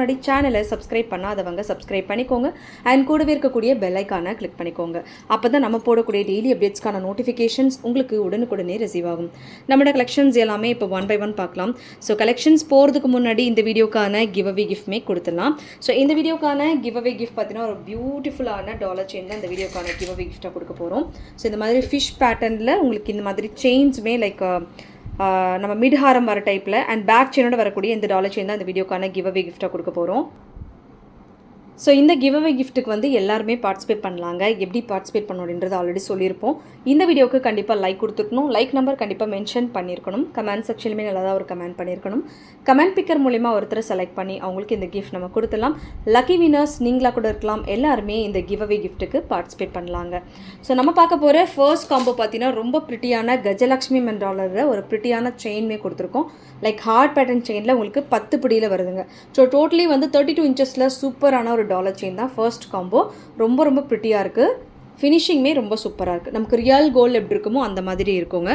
முன்னாடி சேனலை சப்ஸ்கிரைப் பண்ணாதவங்க சப்ஸ்கிரைப் பண்ணிக்கோங்க. அண்ட் கூடவே இருக்கக்கூடிய பெல் கிளிக் பண்ணிக்கோங்க. அப்போ தான் நம்ம போடக்கூடிய டெய்லி அப்டேட்ஸ்க்கான நோட்டிஃபிகேஷன்ஸ் உங்களுக்கு உடனுக்குடனே ரிசீவ் ஆகும். நம்மளோட கலெக்ஷன்ஸ் எல்லாமே இப்போ ஒன் பை ஒன் பார்க்கலாம். ஸோ கலெக்ஷன்ஸ் போகிறதுக்கு முன்னாடி இந்த வீடியோக்கான கிவ் அவே கிஃப்ட்மே கொடுத்துடலாம். ஸோ இந்த வீடியோக்கான கிவ் அவே கிஃப்ட் பார்த்தீங்கன்னா ஒரு பியூட்டிஃபுல்லான டாலர் செயின் இந்த வீடியோக்கான கிவ் அவே கிஃப்ட்டாக கொடுக்க போகிறோம் ஸோ இந்த மாதிரி ஃபிஷ் பேட்டர்னில் உங்களுக்கு இந்த மாதிரி செயின்ஸுமே லைக் நம்ம மிட் ஹாரம் வர டைப்பில் அண்ட் பேக் செயினோட வரக்கூடிய இந்த டாலர் செயின் தான் இந்த வீடியோக்கான கிவ் அவே கிஃப்ட்டாக கொடுக்க போகிறோம் ஸோ இந்த கிவ் அவே கிஃப்ட்டுக்கு வந்து எல்லாருமே பார்ட்டிசிபேட் பண்ணலாங்க. எப்படி பார்ட்டிசிபேட் பண்ணணுன்றது அப்படின்றது ஆல்ரெடி சொல்லியிருப்போம். இந்த வீடியோக்கு கண்டிப்பாக லைக் கொடுத்துருக்கணும். லைக் நம்பர் கண்டிப்பாக மென்ஷன் பண்ணியிருக்கணும். கமெண்ட் செக்ஷன்லையுமே நல்லா தான் ஒரு கமெண்ட் பண்ணியிருக்கணும். கமெண்ட் பிக்கர் மூலிமா ஒருத்தரை செலக்ட் பண்ணி அவங்களுக்கு இந்த கிஃப்ட் நம்ம கொடுத்துடலாம். லக்கி வினர்ஸ் நீங்களாக கூட இருக்கலாம். எல்லாருமே இந்த கிவ் அவே கிஃப்ட்டுக்கு பார்ட்டிசிபேட் பண்ணலாங்க. ஸோ நம்ம பார்க்க போகிற ஃபர்ஸ்ட் காம்போ பார்த்தீங்கன்னா ரொம்ப ப்ரிட்டியான கஜலக்ஷ்மி மென்றாலரில் ஒரு ப்ரிட்டியான செயின்மே கொடுத்துருக்கோம். லைக் ஹார்ட் பேட்டர்ன் செயினில் உங்களுக்கு பத்து பிடியில் வருதுங்க. ஸோ டோட்டலி வந்து தேர்ட்டி டூ இன்ச்சஸில் சூப்பரான ஒரு டாலர் செயின் தான். ஃபர்ஸ்ட் காம்போ ரொம்ப ரொம்ப ப்ரிட்டியாக இருக்குது ஃபினிஷிங்குமே ரொம்ப சூப்பராக இருக்குது நமக்கு ரியல் கோல்டு எப்படி இருக்குமோ அந்த மாதிரி இருக்குங்க.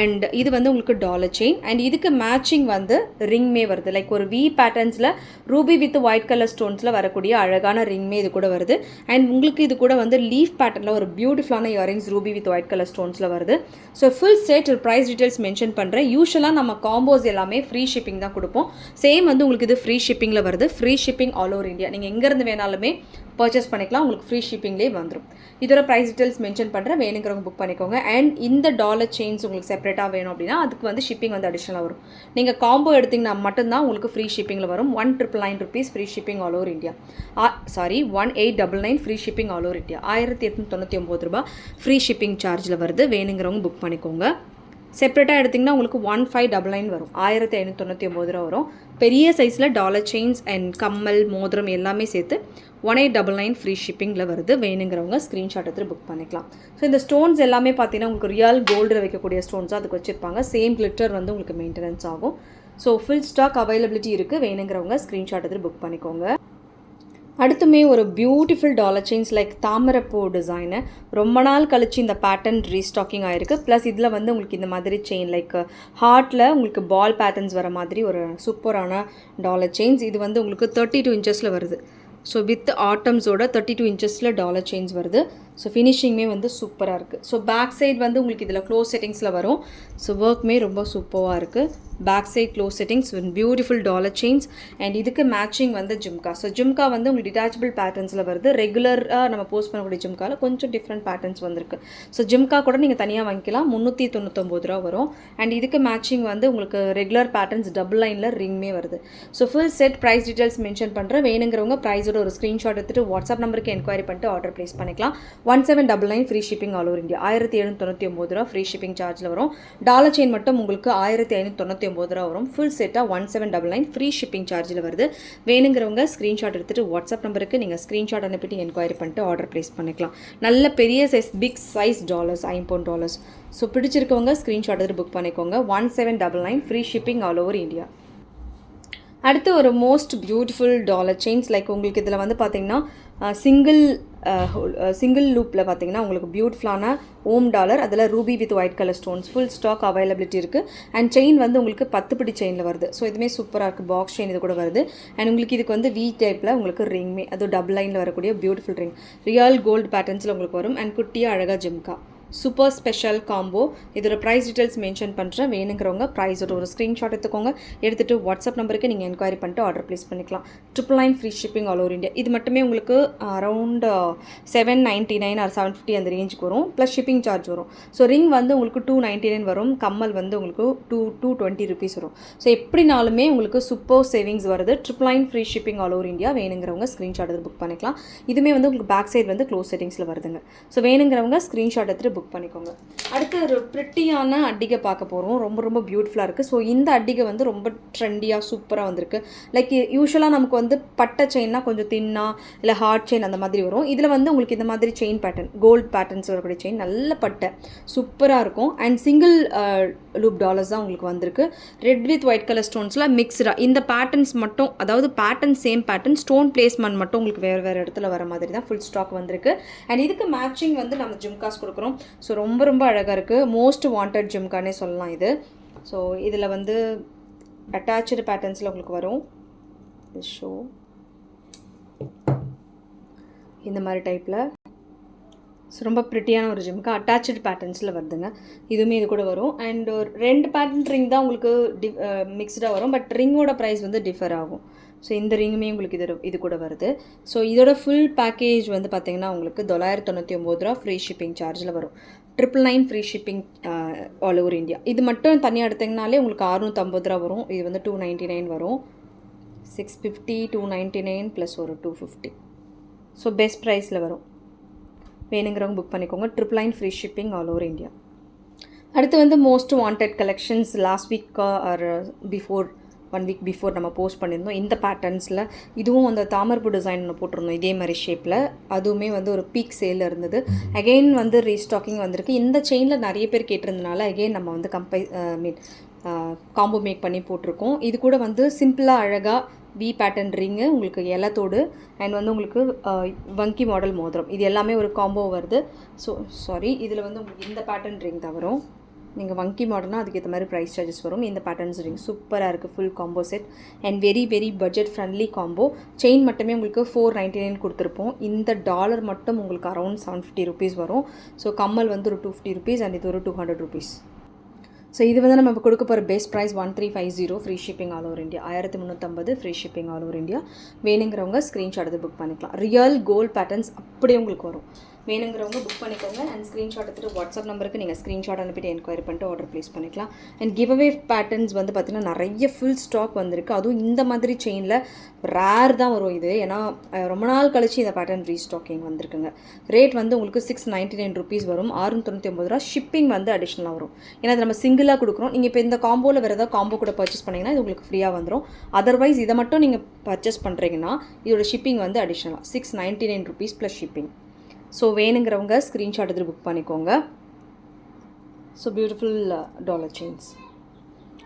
அண்ட் இது வந்து உங்களுக்கு டாலர் செயின் அண்ட் இதுக்கு மேட்சிங் வந்து ரிங்மே வருது. லைக் ஒரு வி பேட்டர்ன்ஸில் ரூபி வித் ஒயிட் கலர் ஸ்டோன்ஸில் வரக்கூடிய அழகான ரிங்மே இது கூட வருது. அண்ட் உங்களுக்கு இது கூட வந்து லீஃப் பேட்டர்னில் ஒரு பியூட்டிஃபுல்லான earrings ruby with white colour ஸ்டோன்ஸில் வருது. ஸோ ஃபுல் செட் ஒரு ப்ரைஸ் டீட்டெயில்ஸ் மென்ஷன் பண்ணுறேன் யூஸ்வலாக நம்ம காம்போஸ் எல்லாமே ஃப்ரீ ஷிப்பிங் தான் கொடுப்போம். சேம் வந்து உங்களுக்கு இது ஃப்ரீ ஷிப்பிங்கில் வருது. Free shipping all over India நீங்கள் எங்கேருந்து வேணாலுமே பர்ச்சேஸ் பண்ணிக்கலாம். உங்களுக்கு ஃப்ரீ ஷிப்பிங்லேயே வந்துடும் இதோட ப்ரைஸ் டீட்டெயில்ஸ் மென்ஷன் பண்ணுறேன் வேணுங்கிறவங்க புக் பண்ணிக்கோங்க. அண்ட் இந்த டாலர் செயின்ஸ் உங்களுக்கு செப்பரேட்டாக வேணும் அப்படின்னா அதுக்கு வந்து ஷிப்பிங் வந்து அடிஷனலாக வரும். நீங்கள் காம்போ எடுத்திங்கன்னா மட்டும்தான் உங்களுக்கு ஃப்ரீ ஷிப்பிங்கில் வரும். One triple nine rupees free shipping all over India sorry one eight double nine free shipping all over India ஆயிரத்தி எட்நூற்றி தொண்ணூற்றி ஒம்பது ரூபா ஃப்ரீ ஷிப்பிங் சார்ஜில் வருது. வேணுங்கிறவங்க புக் பண்ணிக்கோங்க. செப்பரேட்டாக எடுத்திங்கன்னா உங்களுக்கு ஒன் ஃபைவ் டபுள் நைன் வரும். ஆயிரத்தி ஐநூற்றி தொண்ணூற்றி ஒம்பது ரூபா வரும். பெரிய சைஸில் டாலர் செயின்ஸ் அண்ட் கம்மல் மோதிரம் எல்லாமே சேர்த்து one eight double nine free ஷிப்பிங்கில் வருது. வேணுங்கிறவங்க ஸ்க்ரீன்ஷாட் எடுத்து புக் பண்ணிக்கலாம். ஸோ இந்த ஸ்டோன்ஸ் எல்லாமே பார்த்தீங்கன்னா உங்களுக்கு ரியல் கோல்டில் வைக்கக்கூடிய ஸ்டோன்ஸாக அதுக்கு வச்சுருப்பாங்க. சேம் கிளிட்டர் வந்து உங்களுக்கு மெயின்டெனன்ஸ் ஆகும். ஸோ ஃபுல் ஸ்டாக் அவைலபிலிட்டி இருக்குது வேணுங்கிறவங்க ஸ்க்ரீன்ஷாட் எடுத்து புக் பண்ணிக்கோங்க. அடுத்துமே ஒரு பியூட்டிஃபுல் டாலர் செயின்ஸ் லைக் தாமரப்பூ டிசைனு ரொம்ப நாள் கழிச்சு இந்த பேட்டர்ன் ரீஸ்டாக்கிங் ஆயிருக்கு. ப்ளஸ் இதில் வந்து உங்களுக்கு இந்த மாதிரி செயின் லைக் ஹார்ட்டில் உங்களுக்கு பால் பேட்டர்ன்ஸ் வர மாதிரி ஒரு சூப்பரான டாலர் செயின்ஸ் இது வந்து உங்களுக்கு தேர்ட்டி டூ இன்ச்சஸில் வருது. ஸோ வித் ஆட்டம்ஸோட தேர்ட்டி டூ இன்ச்சஸில் டாலர் செயின்ஸ் வருது. ஸோ ஃபினிஷிங்குமே வந்து சூப்பராக இருக்குது ஸோ பேக் சைட் வந்து உங்களுக்கு இதில் க்ளோஸ் செட்டிங்ஸில் வரும். ஸோ ஒர்க்குமே ரொம்ப சூப்பராக இருக்குது back side close settings with beautiful dollar chains and இதுக்கு மேட்சிங் வந்து ஜிம்கா. ஸோ ஜிம்கா வந்து உங்களுக்கு டிட்டாச்சபிள் பேட்டர்ன்ஸில் வருது. ரெகுலராக நம்ம போஸ்ட் பண்ணக்கூடிய ஜிம்காவில் கொஞ்சம் டிஃப்ரெண்ட் பேட்டர்ன்ஸ் வந்திருக்கு. ஸோ ஜிம்கா கூட நீங்கள் தனியாக வாங்கிக்கலாம். முந்நூற்றி தொண்ணூத்தொம்பது ரூபா வரும். அண்ட் இதுக்கு மேட்சிங் வந்து உங்களுக்கு ரெகுலர் பேட்டர்ன்ஸ் டபுள் லைனில் ரிங்மே வருது. So full set price details mention பண்ணுறேன் வேணுங்கிறவங்க ப்ரைஸோட ஒரு ஸ்க்ரீன்ஷாட் எடுத்துகிட்டு வாட்ஸ்அப் நம்பருக்கு என்கொயரி பண்ணிட்டு ஆர்டர் ப்ளேஸ் பண்ணிக்கலாம். One seven double nine free shipping all over India ஆயிரத்தி எழுநூற்றி தொண்ணூற்றி ஒம்பது ரூபா ஃப்ரீ ஷிப்பிங் சார்ஜில் வரும். டாலர் செயின் மட்டும் உங்களுக்கு ஆயிரத்தி ஐநூற்றி தொண்ணூற்றி ஒம்பது ரூபா வரும். ஃபுல் செட்டாக one seven double nine free shipping சார்ஜில் வருது. வேணுங்கிறவங்க ஸ்க்ரீன்ஷாட் எடுத்துகிட்டு வாட்ஸ்அப் நம்பருக்கு நீங்கள் ஸ்க்ரீன்ஷாட் அனுப்பிட்டு என்கொயரி பண்ணிட்டு ஆர்டர் ப்ளேஸ் பண்ணிக்கலாம். நல்ல பெரிய சைஸ் பிக் சைஸ் டாலர்ஸ் ஐம்பொன் டாலர்ஸ் ஸோ பிடிச்சிருக்கவங்க ஸ்க்ரீன்ஷாட் எடுத்து புக் பண்ணிக்கோங்க. One seven double nine free shipping all over India அடுத்து ஒரு most beautiful dollar chains like உங்களுக்கு இதில் வந்து பார்த்தீங்கன்னா சிங்கிள் சிங்கிள் லூப்பில் பார்த்தீங்கன்னா உங்களுக்கு பியூட்டிஃபுல்லான ஓம் டாலர் அதில் ruby with white colour stones full stock availability இருக்குது அண்ட் செயின் வந்து உங்களுக்கு பத்து பிடி செயினில் வருது. ஸோ இதுவுமே சூப்பராக இருக்குது பாக்ஸ் செயின் இது கூட வருது. அண்ட் உங்களுக்கு இதுக்கு வந்து வி டைப்பில் உங்களுக்கு ரிங்மே அது டபுள் லைனில் வரக்கூடிய பியூட்டிஃபுல் ரிங் ரியல் கோல்டு பேட்டர்ன்ஸில் உங்களுக்கு வரும். அண்ட் குட்டியாக அழகாக ஜிம்கா சூப்பர் ஸ்பெஷல் காம்போ இதோட ப்ரைஸ் டீட்டெயில்ஸ் மென்ஷன் பண்ணுறேன் வேணுங்கிறவங்க ப்ரைஸோட ஒரு ஸ்க்ரீன்ஷாட் எடுத்துக்கோங்க. எடுத்துகிட்டு வாட்ஸ்அப் நம்பருக்கு நீங்கள் என்கொயரி பண்ணிட்டு ஆர்டர் ப்ளேஸ் பண்ணிக்கலாம். Triple nine free shipping all over India இது மட்டுமே உங்களுக்கு around seven ninety nine or seven fifty அந்த ரேஞ்சுக்கு வரும். ப்ளஸ் ஷிப்பிங் சார்ஜ் வரும். ஸோ ரிங் வந்து உங்களுக்கு டூ நைன்ட்டி நைன் வரும். கம்மல் வந்து உங்களுக்கு டூ டூ டுவெண்ட்டி ருபீஸ் வரும். ஸோ எப்படினாலுமே உங்களுக்கு சூப்பர் சேவிங்ஸ் வருது. Triple nine free shipping all over India வேணுங்கிறவங்க ஸ்க்ரீன்ஷாட் எடுத்து புக் பண்ணிக்கலாம். இதுவுமே வந்து உங்களுக்கு பேக் சைடு வந்து க்ளோஸ் செட்டிங்ஸில் வருதுங்க. ஸோ வேணுங்கிறவங்க ஸ்க்ரீன்ஷாட் எடுத்துகிட்டு புக் புக் பண்ணிக்கோங்க. அடுத்து ஒரு ப்ரிட்டியான அட்டிகை பார்க்க போகிறோம் ரொம்ப ரொம்ப பியூட்டிஃபுல்லாக இருக்குது ஸோ இந்த அட்டிகை வந்து ரொம்ப ட்ரெண்டியாக சூப்பராக வந்திருக்கு. லைக் யூஸ்வலாக நமக்கு வந்து பட்டை செயின்னா கொஞ்சம் தின்னா இல்லை ஹார்ட் செயின் அந்த மாதிரி வரும். இதில் வந்து உங்களுக்கு இந்த மாதிரி செயின் பேட்டர்ன் கோல்ட் பேட்டர்ன்ஸ் வரக்கூடிய செயின் நல்ல பட்டை சூப்பராக இருக்கும். அண்ட் சிங்கிள் லூப் டாலர்ஸ் தான் உங்களுக்கு வந்திருக்கு. ரெட் வித் ஒயிட் கலர் ஸ்டோன்ஸில் மிக்ஸ்டாக இந்த பேட்டர்ன்ஸ் மட்டும் அதாவது pattern same pattern stone placement மட்டும் உங்களுக்கு வேறு வேறு இடத்துல வர மாதிரி தான் ஃபுல் ஸ்டாக் வந்திருக்கு. அண்ட் இதுக்கு மேட்சிங் வந்து நம்ம ஜிம்காஸ் கொடுக்குறோம். ஸோ ரொம்ப ரொம்ப அழகாக இருக்குது மோஸ்ட் வாண்டட் ஜிம்கானே சொல்லலாம் இது. ஸோ இதில் வந்து அட்டாச்சு பேட்டர்ன்ஸில் உங்களுக்கு வரும். ஷோ இந்த மாதிரி டைப்பில் ஸோ ரொம்ப ப்ரிட்டியான ஒரு ஜிம்க்கு அட்டாச்சு பேட்டர்ன்ஸில் வருதுங்க. இதுவுமே இது கூட வரும். அண்ட் ஒரு ரெண்டு பேட்டர்ன் ரிங் தான் உங்களுக்கு டி மிக்ஸ்டாக வரும். பட் ரிங்கோட ப்ரைஸ் வந்து டிஃபர் ஆகும். ஸோ இந்த ரிங்குமே உங்களுக்கு இது இது கூட வருது. ஸோ இதோட ஃபுல் பேக்கேஜ் வந்து பார்த்தீங்கன்னா உங்களுக்கு தொள்ளாயிரத்தி தொண்ணூற்றி ஒம்பது ரூபா ஃப்ரீ ஷிப்பிங் சார்ஜில் வரும். Triple nine free shipping all over India இது மட்டும் தனியாக எடுத்திங்கனாலே உங்களுக்கு அறுநூற்றம்பது ரூபா வரும். இது வந்து டூ நைன்ட்டி நைன் வரும். Six fifty two ninety nine plus ஒரு டூ ஃபிஃப்டி ஸோ பெஸ்ட் ப்ரைஸில் வரும். வேணுங்கிறவங்க புக் பண்ணிக்கோங்க. Triple nine free shipping all over India அடுத்து வந்து மோஸ்ட் வாண்டட் கலெக்ஷன்ஸ் லாஸ்ட் வீக்கா or before one week before நம்ம போஸ்ட் பண்ணியிருந்தோம். இந்த பேட்டர்ன்ஸில் இதுவும் அந்த தாமரப்பு டிசைன் ஒன்று போட்டிருந்தோம். இதே மாதிரி ஷேப்பில் அதுவுமே வந்து ஒரு பீக் சேலில் இருந்தது. அகெயின் வந்து ரீஸ்டாக்கிங் வந்திருக்கு. இந்த செயினில் நிறைய பேர் கேட்டிருந்தனால அகெயின் நம்ம வந்து கம்பை மீன் காம்போ மேக் பண்ணி போட்டிருக்கோம். இது கூட வந்து சிம்பிளாக அழகாக வி பேட்டர்ன் ரிங்கு உங்களுக்கு இலத்தோடு அண்ட் வந்து உங்களுக்கு வங்கி மாடல் மோதிரம். இது எல்லாமே ஒரு காம்போ வருது. ஸோ சாரி இதில் வந்து உங்களுக்கு இந்த பேட்டர்ன் ரிங் தான் வரும். நீங்கள் வங்கி மாடல்னால் அதுக்கேற்ற மாதிரி ப்ரைஸ் சார்ஜஸ் வரும். இந்த பேட்டர்ன்ஸ் ரிங் சூப்பராக இருக்குது full combo set and very very budget friendly combo chain மட்டுமே உங்களுக்கு ஃபோர் நைன்ட்டி நைன் கொடுத்துருப்போம். இந்த டாலர் மட்டும் உங்களுக்கு அரௌண்ட் செவன் ஃபிஃப்டி ருபீஸ் வரும். ஸோ கம்மல் வந்து ஒரு டூ ஃபிஃப்டி ருபீஸ் அண்ட் இது ஒரு டூ ஹண்ட்ரட் ருபீஸ் ஸோ இது வந்து நம்ம கொடுக்க போகிற best price one three five zero free shipping all over India ஆயிரத்தி முந்நூற்றம்பது free shipping all over India வேணுங்கிறவங்க ஸ்க்ரீன்ஷாட் எடுத்து புக் பண்ணிக்கலாம். ரியல் கோல்ட் பேட்டர்ன்ஸ் அப்படியே உங்களுக்கு வரும். வேணுங்கிறவங்க புக் பண்ணிக்கோங்க அண்ட் ஸ்க்ரீன்ஷாட் எடுத்துகிட்டு வாட்ஸ்அப் நம்பருக்கு நீங்கள் ஸ்க்ரீன்ஷாட் அனுப்பிட்டு என்கொயரி பண்ணிட்டு ஆர்டர் ப்ளேஸ் பண்ணிக்கலாம். அண்ட் கிவ் அவே பேட்டர்ன்ஸ் வந்து பார்த்திங்கன்னா நிறைய ஃபுல் ஸ்டாக் வந்திருக்கு. அதுவும் இந்த மாதிரி செயினில் ரேர் தான் வரும் இது. ஏன்னா ரொம்ப நாள் கழிச்சு இந்த பேட்டர்ன் ரீஸ்டாக்கிங் வந்திருக்குங்க. ரேட் வந்து உங்களுக்கு சிக்ஸ் நைன்ட்டி நைன் ருபீஸ் வரும். ஆறுநூற்றி தொண்ணூற்றி ஒம்பது ரூபா ஷிப்பிங் வந்து அடிஷ்னலாக வரும். ஏன்னா அது நம்ம சிங்கிளாக கொடுக்குறோம். நீங்கள் இப்போ இந்த காம்போவில் வேறு ஏதாவது காம்போ கூட பர்ச்சேஸ் பண்ணிங்கன்னா இது உங்களுக்கு ஃப்ரீயாக வந்துடும் அதர்வைஸ் இதை மட்டும் நீங்கள் பர்ச்சேஸ் பண்ணுறீங்கன்னா இதோட ஷிப்பிங் வந்து அடிஷ்னலாக six ninety nine rupees plus shipping so வேணுங்கிறவங்க ஸ்க்ரீன்ஷாட் எடுத்து புக் பண்ணிக்கோங்க. So beautiful dollar chains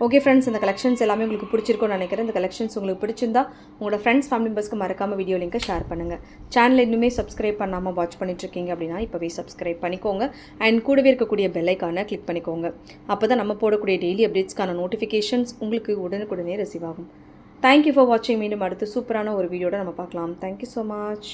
okay friends இந்த கலெக்ஷன்ஸ் எல்லாமே உங்களுக்கு பிடிச்சிருக்கும்னு நினைக்கிறேன். இந்த கலெக்ஷன்ஸ் உங்களுக்கு பிடிச்சிருந்தா உங்களோட ஃப்ரெண்ட்ஸ் ஃபேமிலி மெம்பர்ஸ்க்கு மறக்காமல் வீடியோ லிங்க்கை ஷேர் பண்ணுங்கள் சேனல் இன்னுமே சப்ஸ்கிரைப் பண்ணாமல் வாட்ச் பண்ணிட்டுருக்கீங்க அப்படின்னா இப்போவே சப்ஸ்கிரைப் பண்ணிக்கோங்க. அண்ட் கூடவே இருக்கக்கூடிய பெல்லைக்கான கிளிக் பண்ணிக்கோங்க. அப்போ தான் நம்ம போடக்கூடிய டெய்லி அப்டேட்ஸ்க்கான நோட்டிஃபிகேஷன்ஸ் உங்களுக்கு உடனுக்குடனே ரிசீவ் ஆகும். தேங்க்யூ ஃபார் வாட்சிங் மீண்டும் அடுத்து சூப்பரான ஒரு வீடியோட நம்ம பார்க்கலாம். Thank you so much